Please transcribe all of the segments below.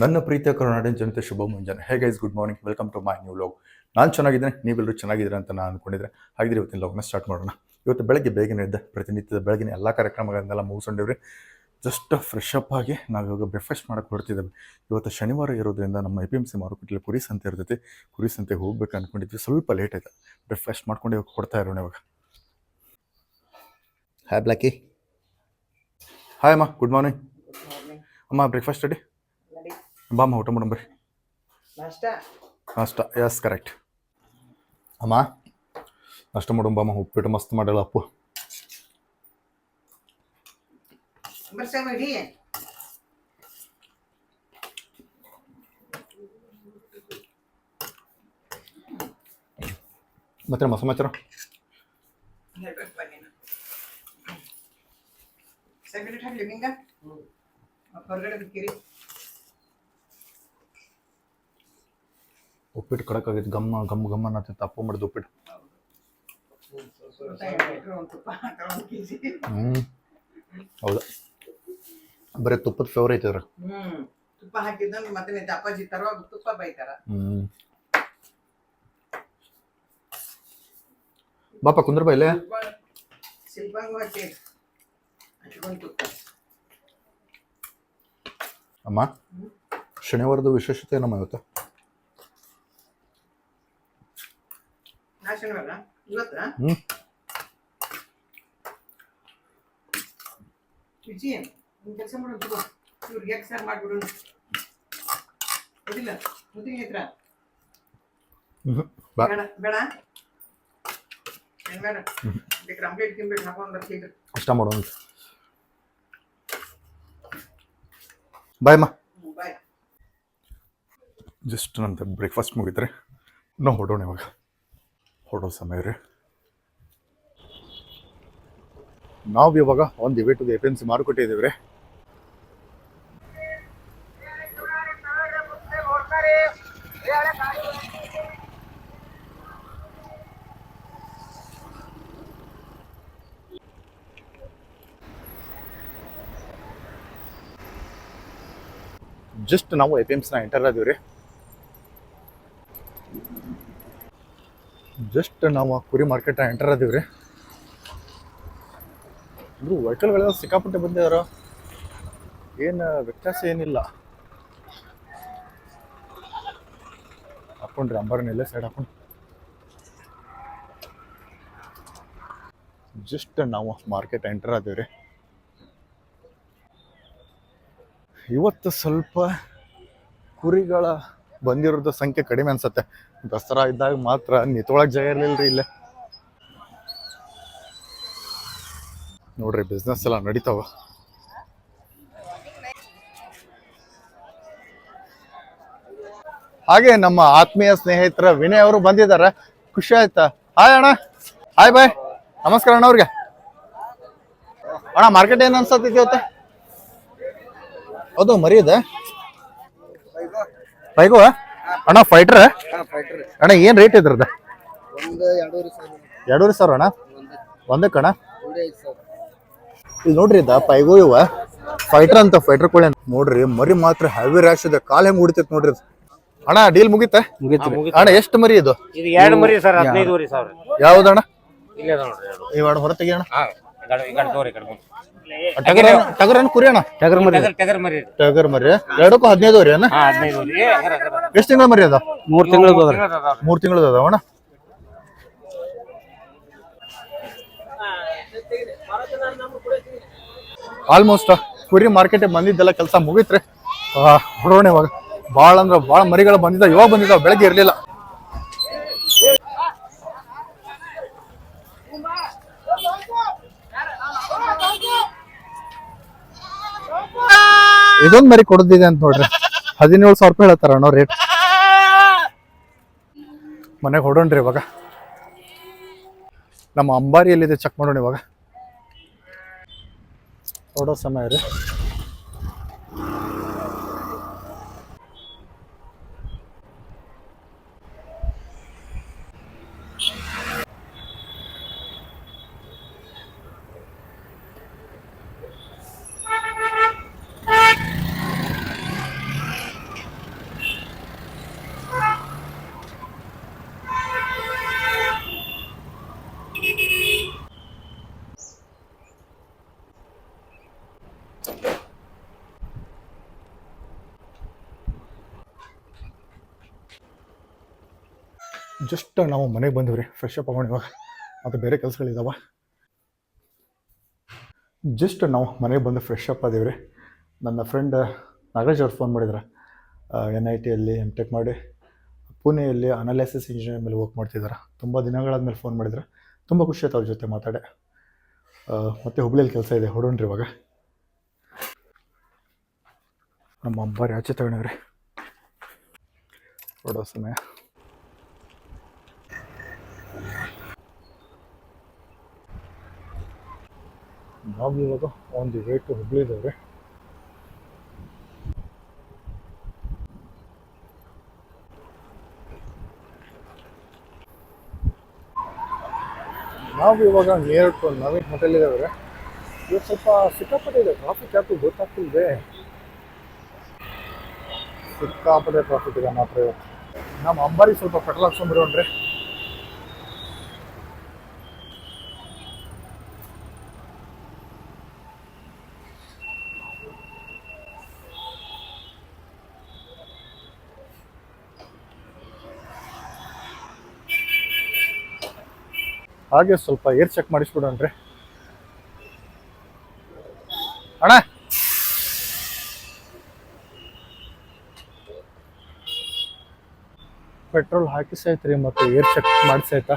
ನನ್ನ ಪ್ರೀತಿಯ ಕರ್ನಾಟಕ ಜನತೆ ಶುಭ ಮುಂಜಾನೆ. Hey guys good morning welcome to my new vlog ನಾನು ಚೆನ್ನಾಗಿದ್ದೇನೆ ನೀವೆಲ್ಲರೂ ಚೆನ್ನಾಗಿದ್ದೀರಾ ಅಂತ ನಾನು ಅನ್ಕೊಂಡಿದ್ರೆ ಹಾಗಿದ್ರೆ ಇವತ್ತಿನ ಲೋಗ್ನ ಸ್ಟಾರ್ಟ್ ಮಾಡೋಣ. ಇವತ್ತು ಬೆಳಗ್ಗೆ ಬೇಗನೆ ಇದ್ದೆ ಪ್ರತಿನಿತ್ಯದ ಬೆಳಗಿನ ಎಲ್ಲ ಕಾರ್ಯಕ್ರಮಗಳನ್ನೆಲ್ಲ ಮುಗಿಸ್ಕೊಂಡಿವ್ರಿ. ಜಸ್ಟ್ ಫ್ರೆಶ್ ಅಪ್ ಆಗಿ ನಾವು ಇವಾಗ ಬ್ರೇಕ್ಫಾಸ್ಟ್ ಮಾಡೋಕ್ಕೆ ಹೊರಟಿದ್ದೇವೆ. ಇವತ್ತು ಶನಿವಾರ ಇರೋದ್ರಿಂದ ನಮ್ಮ ಎ ಪಿ ಎಂ ಸಿ ಮಾರುಕಟ್ಟೆಯಲ್ಲಿ ಕುರಿ ಸಂತೆ ಇರ್ತೈತಿ. ಕುರಿ ಸಂತೆ ಹೋಗ್ಬೇಕು ಅಂದ್ಕೊಂಡಿದ್ವಿ ಸ್ವಲ್ಪ ಲೇಟ್ ಆಯ್ತು. ಬ್ರೇಕ್ಫಾಸ್ಟ್ ಮಾಡ್ಕೊಂಡು ಇವಾಗ ಕೊಡ್ತಾ ಇರೋಣ ಇವಾಗ. ಹಾಯ್ ಬ್ಲ್ಯಾಕಿ ಹಾಯ್ ಅಮ್ಮ. ಗುಡ್ ಮಾರ್ನಿಂಗ್ ಅಮ್ಮ ಬ್ರೇಕ್ಫಾಸ್ಟ್ ರೆಡಿ ನಡಿ ಬಾ ಅಮ್ಮ ಊಟ ಮಾಡೋಣ ಬರ್ರಿ ನಾಷ್ಟ ನಾಷ್ಟ ಎಸ್ ಕರೆಕ್ಟ್ ಅಮ್ಮ ನಾಷ್ಟ ಮಾಡೋಣ ಬಾಮ್ಮ ಉಪ್ಪಿಟ್ಟು ಮಸ್ತ್ ಮಾಡಲ್ಲ ಅಪ್ಪು ಬರ್ಸ ಬಿಡಿ ಮತ್ತೆ ನಮ್ಮ ಸಮಾಚಾರ ಹೇಳ್ಬೇಕಪ್ಪ ನೀನು ಸೆಕ್ರೆಟ್ ಹಾಕ್ಲಿ ನಿಂಗ ಮತ್ತ್ ಹೊರಗಡೆ ಬಿಡ್ತೀರಿ ಉಪ್ಪಿಟ್ಟು ಕಡಕ್ ಆಗೈತೆ ಗಮ್ಮ ಗಮ್ಮ ಗಮ್ಮ ಅನ್ನತ್ತೆ ಅಪ್ಪು ಮಾಡಿದ ಉಪ್ಪಿಟ್ಟು. ತುಪ್ಪ ಹ್ಞೂ ಹೌದಾ. ಬರೀ ತುಪ್ಪದ ಫ್ಲೇವರ್ ಐತೆ ಅದ್ರ ಹ್ಮ್ ತುಪ್ಪ ಹಾಕಿದ್ದು ಮತ್ತೆ ಅಪ್ಪಾಜಿ ತರುವಾಗ ತುಪ್ಪ ಬೈತಾರ. ಹ್ಞೂ ಬಾಪ ಕುಂದ್ರ ಬಾ ಇಲ್ಲೇ ಶಿಲ್ಪಂಗು ಹಾಕಿ ತುಪ್ಪ. ಅಮ್ಮ ಶನಿವಾರದ ವಿಶೇಷತೆ ಏನಮ್ಮ ಇವತ್ತು? ಇವತ್ತ? ಹ್ಞೂ ವಿಜಿ ಒಂದು ಕೆಲಸ ಮಾಡೋಣ ತಗೋ ಇವ್ರಿಗೆ ಯಾಕೆ ಸಾರು ಮಾಡ್ಬಿಡು ಗೊತ್ತಿಲ್ಲ? ಮುದ್ದಿನ ಹತ್ರ ಬೇಡ ಬೇಡ. ಬೇಡ ಬೇಕಾದ್ರೆ ಅಂಬ್ಲೇಟ್ ಗಿಂಬ್ಲೇಟ್ ಹಾಕೊಂಡು ಬರ್ತಿದ್ರು ಇಷ್ಟ ಮಾಡೋಣ ಬಾಯ್ ಜಸ್ಟ್ ನಂದು ಬ್ರೇಕ್ಫಾಸ್ಟ್ ಮುಗಿದ್ರೆ ನಾವು ಹೊಡೋಣ ಇವಾಗ. ಹೊಡೋ ಸಮಯ ರೀ. ನಾವು ಇವಾಗ ಒಂದು ಇವೇಟು ಎ ಪಿ ಎಂ ಸಿ ಮಾರುಕಟ್ಟೆ ಇದೀವಿ ರೀ. ಜಸ್ಟ್ ನಾವು ಎ ಪಿ ಎಂ ಸಿನ ಎಂಟರ್ ಆದೀವಿ ರೀ. ಜಸ್ಟ್ ನಾವು ಕುರಿ ಮಾರ್ಕೆಟ್ ಎಂಟರ್ ಅದೀವಿ ರೀ. ಅಂದ್ರು ವೆಹಿಕಲ್ಗಳೆಲ್ಲ ಸಿಕ್ಕಾಪಟ್ಟೆ ಬಂದಿದಾರ ಏನು ವ್ಯತ್ಯಾಸ ಏನಿಲ್ಲ. ಹಾಕೊಂಡ್ರಿ ಅಂಬರ್ನೆಲ್ಲ ಸೈಡ್ ಹಾಕೊಂಡು. ಜಸ್ಟ್ ನಾವು ಮಾರ್ಕೆಟ್ ಎಂಟರ್ ಆದೀವಿ ರೀ. ಇವತ್ತು ಸ್ವಲ್ಪ ಕುರಿಗಳ ಬಂದಿರೋದು ಸಂಖ್ಯೆ ಕಡಿಮೆ ಅನ್ಸತ್ತೆ. ದಸರಾ ಇದ್ದಾಗ ಮಾತ್ರ ನಿತ್ಕೊಳಕ್ ಜಯ ಇರ್ಲಿಲ್ರಿ ಇಲ್ಲೇ. ನೋಡ್ರಿ ಬಿಸ್ನೆಸ್ ಎಲ್ಲ ನಡೀತಾವ. ಹಾಗೆ ನಮ್ಮ ಆತ್ಮೀಯ ಸ್ನೇಹಿತರ ವಿನಯ್ ಅವರು ಬಂದಿದ್ದಾರೆ. ಖುಷಿ ಆಯ್ತಾ? ಹಾಯ್ ಅಣ್ಣ. ಹಾಯ್ ಬಾಯ್ ನಮಸ್ಕಾರ ಅಣ್ಣ ಅವ್ರಿಗೆ. ಅಣ್ಣ ಮಾರ್ಕೆಟ್ ಏನ್ ಅನ್ಸತ್ತೆ ಇವತ್ತೆ ಹೌದು ಮರಿ ಪೈಗೋ? ಅಣ್ಣ ಫೈಟ್ರ್ ಅಣ್ಣ ಏನ್ ರೇಟ್ ಇದ್ರದ ಒಂದು ಎರಡೂವರೆ ಸಾವಿರ. ಅಣ್ಣ? ಒಂದಕ್ಕೆ ಅಣ್ಣ ಇಲ್ಲಿ ನೋಡ್ರಿ ಇದ ಪೈಗೋ ಇವ. ಫೈಟರ್ ಅಂತ ಫೈಟರ್ ಕೋಳಿ ಅಂತ. ನೋಡ್ರಿ ಮರಿ ಮಾತ್ರ ಹೆವಿ ರ್ಯಾಶ್ ಇದೆ. ಕಾಲ್ ಹೆಂಗ್ ಹೊಡಿತೈತಿ ನೋಡ್ರಿ. ಅಣ್ಣ ಡೀಲ್ ಮುಗಿತ? ಅಣ್ಣ ಎಷ್ಟು ಮರಿ ಇದು? ಇದು ಎರಡು ಮರಿ ಸರ್ ಹದಿನೈದುವರೆ ಸಾವಿರ ಯಾವ್ದಣ್ಣ ಇಲ್ಲೇ ಅಣ್ಣ? ನೋಡ್ರಿ ಎರಡು. ಇವಾಡ ಹೊರ ತೆಗಿಯೋಣ ಹಾ ಈ ಕಡೆ ಈ ಕಡೆ ತಗೋರಿ ಈ ಕಡೆ ಬಂದು. ಟಗರ್ ಏನ್ ಕುರಿ ಅಣ್ಣ? ಟಗರ್ ಟಗರ್ ಮರಿ. ಟಗರ್ ಮರಿ. ಎರಡಕ್ಕೂ ಹದಿನೈದು ರೀ ಅಣ್ಣ. ಎಷ್ಟು ತಿಂಗಳ ಮರಿ ಅದ ಮೂರ್ ತಿಂಗಳ. ಮೂರ್ ತಿಂಗಳದ ಅದಾವ ಅಣ್ಣ? ಆಲ್ಮೋಸ್ಟ್ ಕುರಿ ಮಾರ್ಕೆಟ್ ಬಂದಿದ್ದೆಲ್ಲ ಕೆಲಸ ಮುಗಿತ್ರಿ. ಆ, ಹೊರಡೋಣ ಇವಾಗ. ಬಾಳ ಅಂದ್ರೆ ಬಾಳ ಮರಿಗಳು ಬಂದಿದ್ದಾವೆ. ಇವಾಗ ಬಂದಿದ್ದಾವೆ. ಬೆಳಗ್ಗೆ ಇರಲಿಲ್ಲ. ಇದೊಂದು ಮರಿ ಕೊಡದಿದೆ ಅಂತ ನೋಡ್ರಿ. ಹದಿನೇಳು ಸಾವಿರ ರೂಪಾಯಿ ಹೇಳ್ತಾರ ಅಣ್ಣ ರೇಟ್ ಮನೆಗೆ ಹೊಡೋಣ್ರಿ ಇವಾಗ. ನಮ್ಮ ಅಂಬಾರಿ ಎಲ್ಲಿದೆ ಚೆಕ್ ಮಾಡೋಣ ಇವಾಗ. ಹೊಡೋ ಸಮಯ ರೀ. ಜಸ್ಟ್ ನಾವು ಮನೆಗೆ ಬಂದಿವ್ರಿ ಫ್ರೆಶ್ ಅಪ್ ಆಗೋಣ ಇವಾಗ. ಮತ್ತು ಬೇರೆ ಕೆಲಸಗಳಿದಾವ. ಜಸ್ಟ್ ನಾವು ಮನೆಗೆ ಬಂದು ಫ್ರೆಶ್ ಅಪ್ ಆದೀವ್ರಿ ನನ್ನ ಫ್ರೆಂಡ್ ನಾಗರಾಜ್ ಅವ್ರು ಫೋನ್ ಮಾಡಿದ್ರೆ. ಎನ್ ಐ ಟಿಯಲ್ಲಿ ಎಂ ಟೆಕ್ ಮಾಡಿ, ಪುಣೆಯಲ್ಲಿ ಅನಾಲಿಸಿಸ್ ಇಂಜಿನಿಯರ್ ಮೇಲೆ ವರ್ಕ್ ಮಾಡ್ತಿದ್ದಾರೆ ತುಂಬ ದಿನಗಳಾದ್ಮೇಲೆ ಫೋನ್ ಮಾಡಿದ್ರೆ. ತುಂಬ ಖುಷಿ ಆಯ್ತು ಅವ್ರ ಜೊತೆ ಮಾತಾಡೆ. ಮತ್ತು ಹುಬ್ಳಿಯಲ್ಲಿ ಕೆಲಸ ಇದೆ ಹೊಡೋಣ್ರಿ ಇವಾಗ. ನಮ್ಮ ಅಂಬಾರಿ ಆಚೆ ತಗೊಂಡ್ರಿ ಹೊಡೋ ಸಮಯ. ನಾವು ಇವಾಗ ಒಂದು ವೇ ಹುಬ್ಳಿ ಹುಬ್ಳಿದವ್ರೆ. ನಾವು ಇವಾಗ ನಿಯರ್ ಟು ನವೀನ್ ಹೋಟೆಲ್ ಇದ್ದಾವೆ ಇವತ್ತು ಸ್ವಲ್ಪ ಸಿಕ್ಕಾಪಟ್ಟೆ ಇದೆ. ಟ್ರಾಫಿಕ್ ಯಾಕೆ ಗೊತ್ತಾಗ್ತಿಲ್ಲದೆ ಸಿಕ್ಕಾಪಟ್ಟೆ ಟ್ರಾಫಿಕ್ ಇದೆ ಮಾತ್ರ ಇವತ್ತು. ನಮ್ಮ ಅಂಬಾರಿ ಸ್ವಲ್ಪ ಪೆಟ್ರೋಲ್ ಹಾಕ್ಸ್ಕೊಂಡ್ಬಿಡೋಣ್ರಿ ಹಾಗೆ ಸ್ವಲ್ಪ ಏರ್ ಚೆಕ್ ಮಾಡಿಸ್ಬಿಡೋಣ್ರಿ ಅಣ್ಣ! ಪೆಟ್ರೋಲ್ ಹಾಕಿಸೈತ್ರಿ ಮತ್ತೆ ಏರ್ ಚೆಕ್ ಮಾಡಿಸೈತಾ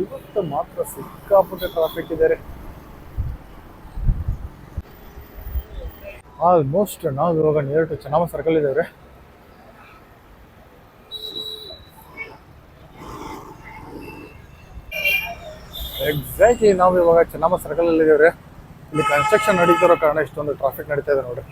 ಇವತ್ತು ಮಾತ್ರ ಸಿಕ್ಕಾಪಟ್ಟೆ ಟ್ರಾಫಿಕ್ ಇದೆ ಆಲ್ಮೋಸ್ಟ್ ನಾವು ಇವಾಗ ನಿಯರ್ ಟು ಚೆನ್ನಮ್ಮ ಸರ್ಕಲ್ ಇದ್ದೇವೆ. ಎಕ್ಸಾಕ್ಟ್ಲಿ ನಾವು ಇವಾಗ ಚೆನ್ನಮ್ಮ ಸರ್ಕಲ್ ಅಲ್ಲಿ ಇದ್ದೇವೆ ಇಲ್ಲಿ ಕನ್ಸ್ಟ್ರಕ್ಷನ್ ನಡೀತಿರೋ ಕಾರಣ ಇಷ್ಟೊಂದು ಟ್ರಾಫಿಕ್ ನಡೀತಾ ಇದೆ ನೋಡ್ರಿ.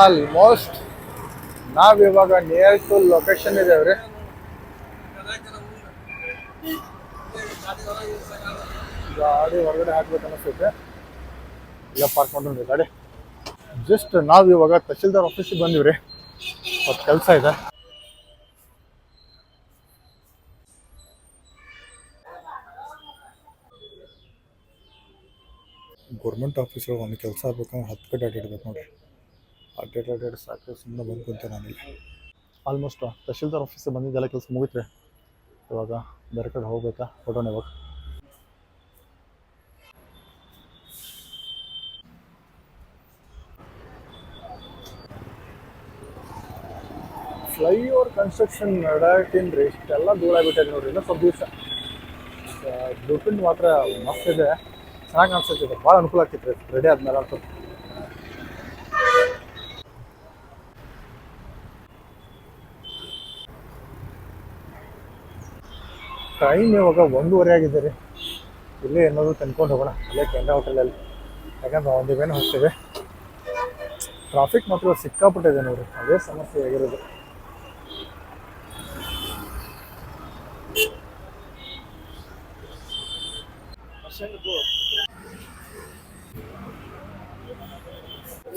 ಆಲ್ಮೋಸ್ಟ್ ನಾವಿವಾಗ ನಿಯರ್ ಟು ಲೊಕೇಶನ್ ಇದ್ದೇವ್ರಿ ಗಾಡಿ ಹೊರಗಡೆ ಹಾಕ್ಬೇಕು ಅನಿಸುತ್ತೆ. ಇಲ್ಲ ಪಾರ್ಕ್ ಮಾಡ್ರಿ ಗಾಡಿ. ಜಸ್ಟ್ ನಾವಿವಾಗ ತಹಶೀಲ್ದಾರ್ ಆಫೀಸಿಗೆ ಬಂದಿವ್ರಿ ಸ್ವಲ್ಪ ಕೆಲಸ ಇದೆ. ಗೌರ್ಮೆಂಟ್ ಆಫೀಸಲ್ಲಿ ಒಂದು ಕೆಲಸ ಆಗ್ಬೇಕಂದ್ರೆ ಹತ್ತು ಕಡೆ ಅಡ್ಡಿಡ್ಬೇಕು ನೋಡ್ರಿ. ಅಡ್ಡಾಡಿ ಅಡ್ಡೇಟ್ ಸಾಕು ಸುಮ್ಮನೆ ಬಂದು ಕುಂತೆ ನಾನಿಲ್ಲಿ ಆಲ್ಮೋಸ್ಟ್ ತಹಶೀಲ್ದಾರ್ ಆಫೀಸಿಗೆ ಬಂದಿದ್ದೆಲ್ಲ ಕೆಲಸ ಮುಗಿತ್ರಿ ಇವಾಗ ಬೇರೆ ಕಡೆ ಹೋಗ್ಬೇಕಾ? ಹೊಡೋಣ ಇವಾಗ. ಫ್ಲೈಓವರ್ ಕನ್ಸ್ಟ್ರಕ್ಷನ್ ನಡಾಕಿನ್ರಿ ಇಷ್ಟೆಲ್ಲ ಧೂಳಾಗ್ಬಿಟ್ಟೈತೆ ನೋಡ್ರಿ. ಇನ್ನೂ ಸ್ವಲ್ಪ ದಿವಸ. ದುಡ್ಡು ಮಾತ್ರ ಮಸ್ತ್ ಇದೆ. ಚೆನ್ನಾಗಿ ಅನ್ಸುತ್ತೆ. ಭಾಳ ಅನುಕೂಲ ಆಗ್ತಿತ್ತು ರೀ. ರೆಡಿ ಆದ್ಮೇಲೆ ಅಂತ ಟೈಮ್ ಇವಾಗ ಒಂದೂವರೆ ಆಗಿದೆ ರೀ. ಇಲ್ಲೇ ಏನಾದರೂ ತಂದ್ಕೊಂಡು ಹೋಗೋಣ. ಅಲ್ಲೇ ಕೆಂಡ ಹೋಟೆಲಲ್ಲಿ ಯಾಕಂದ್ರೆ ಒಂದು ಬೇನೆ ಹೋಗ್ತೇವೆ. ಟ್ರಾಫಿಕ್ ಮಾತ್ರ ಸಿಕ್ಕಾಪಟ್ಟಿದೆ ನೋಡ್ರಿ. ಅದೇ ಸಮಸ್ಯೆ ಆಗಿರೋದು.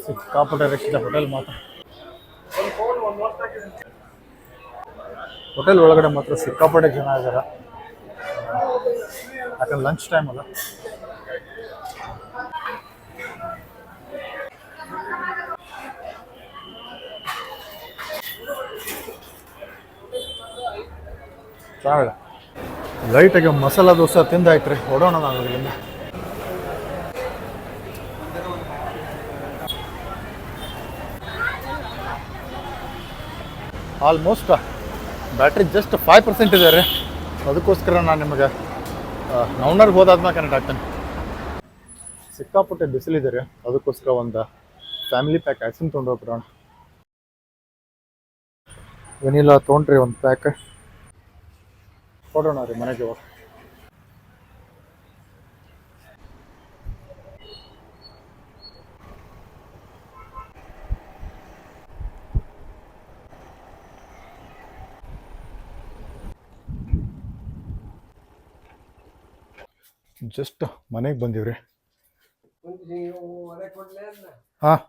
ಸಿಕ್ಕಾಪಟ್ಟೆ ರಕ್ಷಿತ ಹೋಟೆಲ್ ಮಾತ್ರ. ಹೋಟೆಲ್ ಒಳಗಡೆ ಮಾತ್ರ ಸಿಕ್ಕಾಪಟ್ಟೆ ಜನ ಇದ್ದಾರೆ ಯಾಕಂದ್ರೆ ಲಂಚ್ ಟೈಮ್ ಅಲ್ಲ. ಚೆನ್ನಾಗಿದೆ ಲೈಟಾಗಿ ಮಸಾಲ ದೋಸೆ ತಿಂದಾಯ್ತು ರೀ ಹೊಡೋಣ ನಾನು ಅದರಿಂದ almost battery just five percent ಇದೆ ರೀ. ಅದಕ್ಕೋಸ್ಕರ ನಾನು ನಿಮಗೆ ನವನರ್ಗೆ ಹೋದಾದ್ಮೇಲೆ ಕನೆಕ್ಟ್ ಆಗ್ತಾನೆ. ಸಿಕ್ಕಾಪಟ್ಟೆ ಬಿಸಿಲಿದೆ ರೀ. ಅದಕ್ಕೋಸ್ಕರ ಒಂದು ಫ್ಯಾಮಿಲಿ ಪ್ಯಾಕ್ ಐಸ್ಕ್ರೀಮ್ ತೊಗೊಂಡು ಹೋಗ್ಬಿಡೋಣ. ವೆನಿಲಾ ತೊಗೊಂಡ್ರಿ ಒಂದು ಪ್ಯಾಕ್ ಕೊಡೋಣ ರೀ ಮನೆಗೆ ಹೋಗಿ. ಜಸ್ಟ್ ಮನೆಗೆ ಬಂದಿವ್ರಿ. ಹಾಂ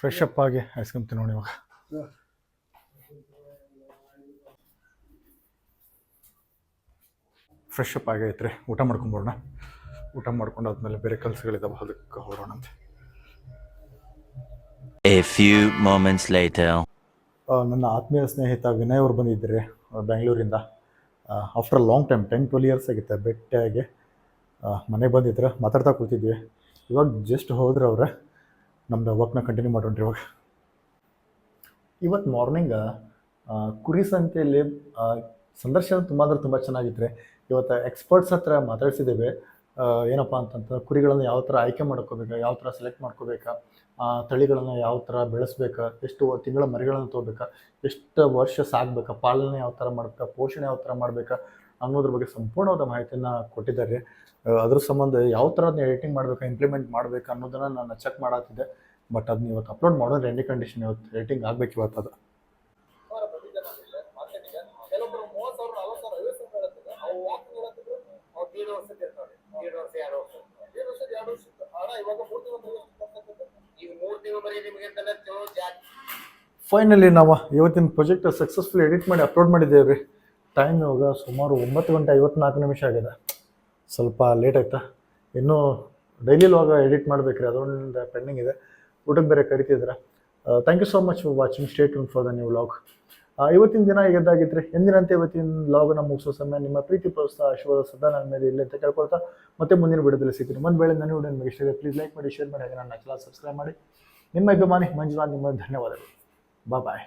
ಫ್ರೆಶ್ ಅಪ್ ಆಗಿ ಐಸ್ ಕ್ರೀಮ್ ತಿನ್ನೋಣ ಇವಾಗ. ಫ್ರೆಶ್ ಅಪ್ ಆಗೈತೆ ರೀ ಊಟ ಮಾಡ್ಕೊಂಬರೋಣ. ಊಟ ಮಾಡ್ಕೊಂಡಾದ್ಮೇಲೆ ಬೇರೆ ಕೆಲಸಗಳಿದಾವೆ ಅದಕ್ಕೆ ಹೊರೋಣಂತೆ A few moments later. ಆ, ನನ್ನ ಆತ್ಮೀಯ ಸ್ನೇಹಿತ ವಿನಯ್ ಅವರು ಬಂದಿದ್ದರು ಬೆಂಗಳೂರಿಂದ. After long time ten twelve years ಆಗಿತ್ತು ಭೇಟಿಯಾಗಿ ಮನೆಗೆ ಬಂದಿದ್ರೆ ಮಾತಾಡ್ತಾ ಕೂತಿದ್ವಿ ಇವಾಗ ಜಸ್ಟ್ ಹೋದ್ರೆ ಅವ್ರೆ, ನಮ್ದು ವರ್ಕ್ನ ಕಂಟಿನ್ಯೂ ಮಾಡೋಣ್ರಿ ಇವಾಗ. ಇವತ್ತು ಮಾರ್ನಿಂಗ್ ಕುರಿ ಸಂತೆಯಲ್ಲಿ ಸಂದರ್ಶನ ತುಂಬ ಅಂದ್ರೆ ತುಂಬ ಚೆನ್ನಾಗಿತ್ತು ರೀ. ಇವತ್ತು ಎಕ್ಸ್ಪರ್ಟ್ಸ್ ಹತ್ರ ಮಾತಾಡ್ಸಿದ್ದೇವೆ. ಏನಪ್ಪ ಅಂತಂದ್ರೆ ಕುರಿಗಳನ್ನು ಯಾವ ಥರ ಆಯ್ಕೆ ಮಾಡ್ಕೋಬೇಕು, ಯಾವ ಥರ ಸೆಲೆಕ್ಟ್ ಮಾಡ್ಕೋಬೇಕಾ ತಳಿಗಳನ್ನು ಯಾವ ಥರ ಬೆಳೆಸ್ಬೇಕಾ, ಎಷ್ಟು ತಿಂಗಳ ಮರಿಗಳನ್ನು ತೊಗೋಬೇಕಾ, ಎಷ್ಟು ವರ್ಷ ಸಾಕ್ಬೇಕಾ, ಪಾಲನೆ ಯಾವ ಥರ ಮಾಡ್ಬೇಕಾ, ಪೋಷಣೆ ಯಾವ ಥರ ಮಾಡಬೇಕಾ ಅನ್ನೋದ್ರ ಬಗ್ಗೆ ಸಂಪೂರ್ಣವಾದ ಮಾಹಿತಿಯನ್ನು ಕೊಟ್ಟಿದ್ದಾರೆ. ಅದ್ರ ಸಂಬಂಧ ಯಾವ ಥರ ಅದನ್ನ ಎಡಿಟಿಂಗ್ ಮಾಡಬೇಕಾ ಇಂಪ್ಲಿಮೆಂಟ್ ಮಾಡಬೇಕಾ ಅನ್ನೋದನ್ನು ನಾನು ಚೆಕ್ ಮಾಡತ್ತಿದ್ದೆ ಬಟ್ ಅದನ್ನ ಇವತ್ತು ಅಪ್ಲೋಡ್ ಮಾಡೋದು ಎಂಡಿ ಕಂಡೀಷನ್ ಇವತ್ತು ಎಡಿಟಿಂಗ್ ಆಗ್ಬೇಕು ಇವತ್ತು ಅದು ಕೆಲವೊಬ್ರು ಮೂವತ್ತು ಸಾವಿರ ನಲವತ್ತು ಸಾವಿರ ಐವತ್ತು ಸಾವಿರ ಹೇಳ್ತಾರೆ ಅವು ವಾಕಿಂಗ್ ಹೇಳ್ತಿದ್ರು ಅವ್ರು ದೀಡ್ ವರ್ಷದ ಫೈನಲಿ ನಾವು ಇವತ್ತಿನ ಪ್ರಾಜೆಕ್ಟ್ ಸಕ್ಸಸ್ಫುಲ್ ಎಡಿಟ್ ಮಾಡಿ ಅಪ್ಲೋಡ್ ಮಾಡಿದ್ದೇವೆ ರೀ. ಟೈಮ್ ಇವಾಗ ಸುಮಾರು ಒಂಬತ್ತು ಗಂಟೆ ಐವತ್ನಾಲ್ಕು ನಿಮಿಷ ಆಗಿದೆ. ಸ್ವಲ್ಪ ಲೇಟ್ ಆಯ್ತಾ? ಇನ್ನೂ ಡೈಲಿ ಲಾಗ ಎಡಿಟ್ ಮಾಡ್ಬೇಕ್ರಿ, ಅದೊಂದು ಪೆಂಡಿಂಗ್ ಇದೆ. ಊಟಕ್ಕೆ ಬೇರೆ ಕರಿತಿದ್ರೆ thank you so much for watching stay for the new vlog ಇವತ್ತಿನ ದಿನ ಎದ್ದಾಗಿದ್ರಿ ಎಂದಿನಂತೆ ಇವತ್ತಿನ ಲಾಗನ್ನ ಮುಗಿಸೋ ಸಮಯ, ನಿಮ್ಮ ಪ್ರೀತಿ ಪ್ರೋತ್ಸಾಹ ಆಶೀರ್ವಾದ ಸದಾ ನನ್ನ ಮೇಲೆ ಇಲ್ಲ ಅಂತ ಕೇಳ್ಕೊಳ್ತಾ ಮತ್ತೆ ಮುಂದಿನ ವಿಡಿಯೋದಲ್ಲಿ ಸಿಗ್ತೀನಿ. ಒಂದು ವೇಳೆ ನನ್ನ ವಿಡಿಯೋ ನಿಮಗೆ ಇಷ್ಟ ಪ್ಲೀಸ್ ಲೈಕ್ ಮಾಡಿ ಶೇರ್ ಮಾಡಿ, ಹಾಗೆ ನನ್ನ ಚಾನಲ್ ಸಬ್ಸ್ಕ್ರೈಬ್ ಮಾಡಿ. ನಿಮ್ಮ ಅಭಿಮಾನಿ ಮಂಜುನಾಥ್, ನಿಮ್ಮ ಧನ್ಯವಾದಗಳು. ಬಾಯ್